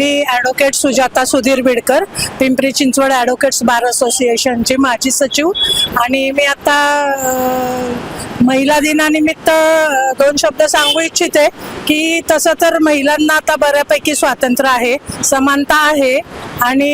मी advocate Sujata Sudhir Bidkar Pimpri Chinchwad advocates bar असोसिएशनची माजी सचिव. आणि मी आता महिला दिनानिमित्त दोन शब्द सांगू इच्छिते की तसं तर महिलांना आता बऱ्यापैकी स्वातंत्र्य आहे समानता आहे आणि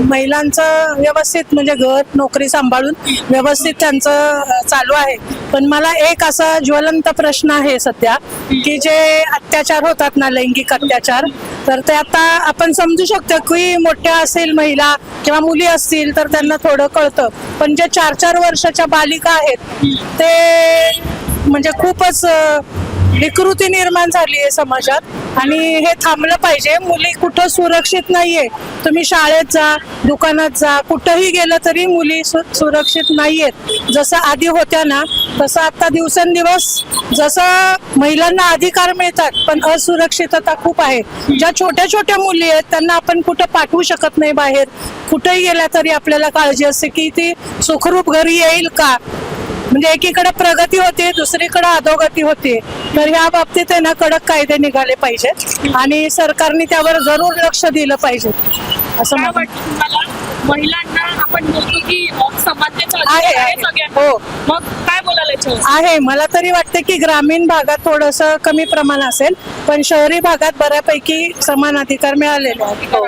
महिलांचं व्यवस्थित म्हणजे घर नोकरी सांभाळून व्यवस्थित त्यांचं चालू आहे. पण मला एक असा ज्वलंत प्रश्न आहे सध्या की जे अत्याचार होतात ना लैंगिक अत्याचार तर ते आता आपण समजू शकतो की मोठ्या असेल महिला किंवा मुली असतील तर त्यांना थोडं कळतं. पण जे चार चार वर्षाच्या बालिका आहेत ते म्हणजे खूपच विकृती निर्माण झाली आहे समाजात. आणि हे थांबलं पाहिजे. मुली कुठं सुरक्षित नाहीये. तुम्ही शाळेत जा दुकानात जा कुठंही गेलं तरी मुली सु- सुरक्षित नाहीयेत. जसं आधी होत्या ना तसं आता दिवसेंदिवस जसं महिलांना अधिकार मिळतात पण असुरक्षितता खूप आहे. ज्या छोट्या छोट्या मुली आहेत त्यांना आपण कुठं पाठवू शकत नाही बाहेर. कुठेही गेल्या तरी आपल्याला काळजी असते की ती सुखरूप घरी येईल का? म्हणजे एकीकडे प्रगती होते दुसरीकडे अधोगती होते. तर ह्या बाबतीत आहे ना कडक कायदे निघाले पाहिजेत आणि सरकारने त्यावर जरूर लक्ष दिलं पाहिजे. असं मला महिलांना आपण बोलतो की आहे, हो. आहे. मला तरी वाटते की ग्रामीण भागात थोडस कमी प्रमाण असेल पण शहरी भागात बऱ्यापैकी समान अधिकार मिळालेले आहेत. हो.